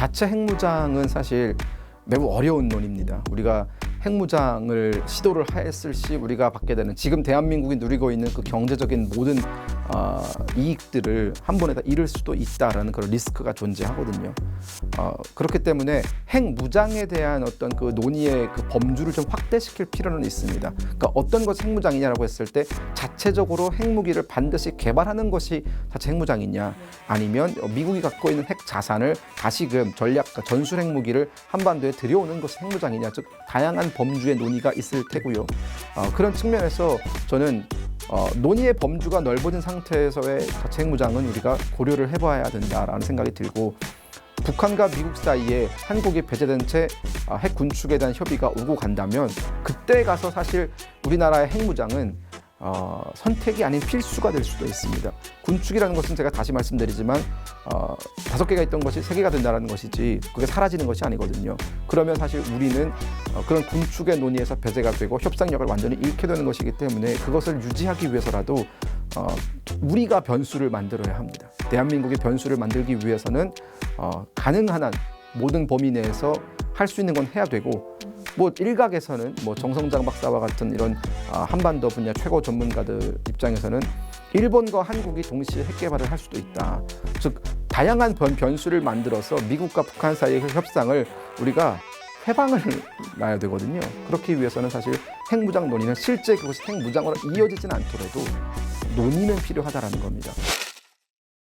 자체 핵무장은 사실 매우 어려운 논입니다. 우리가 핵무장을 시도를 했을 시 우리가 받게 되는 지금 대한민국이 누리고 있는 그 경제적인 모든 어, 이익들을 한 번에 다 잃을 수도 있다라는 그런 리스크가 존재하거든요. 어, 그렇기 때문에 핵무장에 대한 어떤 그 논의의 그 범주를 좀 확대시킬 필요는 있습니다. 그러니까 어떤 것이 핵무장이냐라고 했을 때 자체적으로 핵무기를 반드시 개발하는 것이 자체 핵무장이냐 아니면 미국이 갖고 있는 핵 자산을 다시금 전략 전술 핵무기를 한반도에 들여오는 것이 핵무장이냐 즉 다양한 범주의 논의가 있을 테고요. 어, 그런 측면에서 저는 어, 논의의 범주가 넓어진 상 태에서의 자체 핵무장은 우리가 고려를 해봐야 된다라는 생각이 들고 북한과 미국 사이에 한국이 배제된 채 아, 핵 군축에 대한 협의가 오고 간다면 그때 가서 사실 우리나라의 핵무장은 어, 선택이 아닌 필수가 될 수도 있습니다. 군축이라는 것은 제가 다시 말씀드리지만 어, 다섯 개가 있던 것이 세 개가 된다는 것이지 그게 사라지는 것이 아니거든요. 그러면 사실 우리는 어, 그런 군축의 논의에서 배제가 되고 협상력을 완전히 잃게 되는 것이기 때문에 그것을 유지하기 위해서라도 어, 우리가 변수를 만들어야 합니다. 대한민국의 변수를 만들기 위해서는 어, 가능한 한 모든 범위 내에서 할 수 있는 건 해야 되고 뭐 일각에서는 뭐 정성장 박사와 같은 이런 아, 한반도 분야 최고 전문가들 입장에서는 일본과 한국이 동시에 핵 개발을 할 수도 있다. 즉 다양한 변, 변수를 만들어서 미국과 북한 사이의 협상을 우리가 해방을 놔야 되거든요. 그렇기 위해서는 사실 핵무장 논의는 실제 그것이 핵무장으로 이어지진 않더라도 논의는 필요하다라는 겁니다.